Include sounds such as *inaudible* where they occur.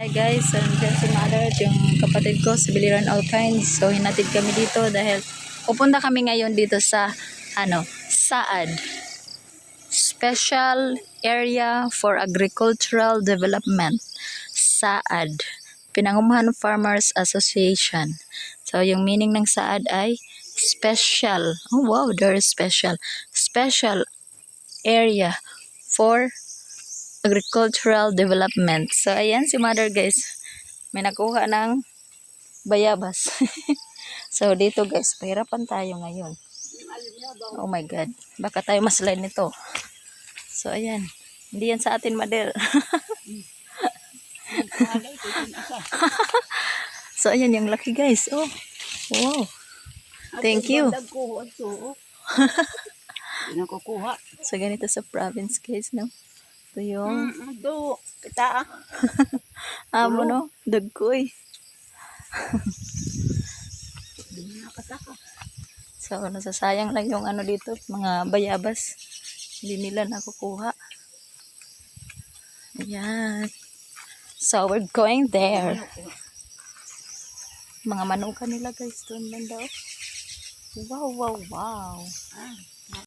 Hi guys, so nandiyan si mother at yung kapatid ko si Biliran Alpine. So hinatid kami dito dahil pupunta kami ngayon dito sa ano, Saad. Special Area for Agricultural Development. Saad. Pinangumpahan Farmers Association. So yung meaning ng Saad ay special. Oh wow, very special. Special area for agricultural development. So, ayan si mother guys. May nakuha ng bayabas. *laughs* so, dito guys, pahirapan tayo ngayon. Oh my God. Baka tayo maslide nito. So, ayan. Hindi yan sa atin, mother. *laughs* so, ayan yung laki guys. Oh. Wow. Thank you. *laughs* Ito. Nakukuha. So, ganito sa province guys, no? Ito yung Mm, do. Kita. *laughs* amo, no? Dagkoy. *laughs* So, nasasayang lang yung ano dito, mga bayabas. Hindi nila nakukuha. Ayan. So, we're going there. Mga manuka nila guys, doon lang daw. Wow, wow, wow. Ah,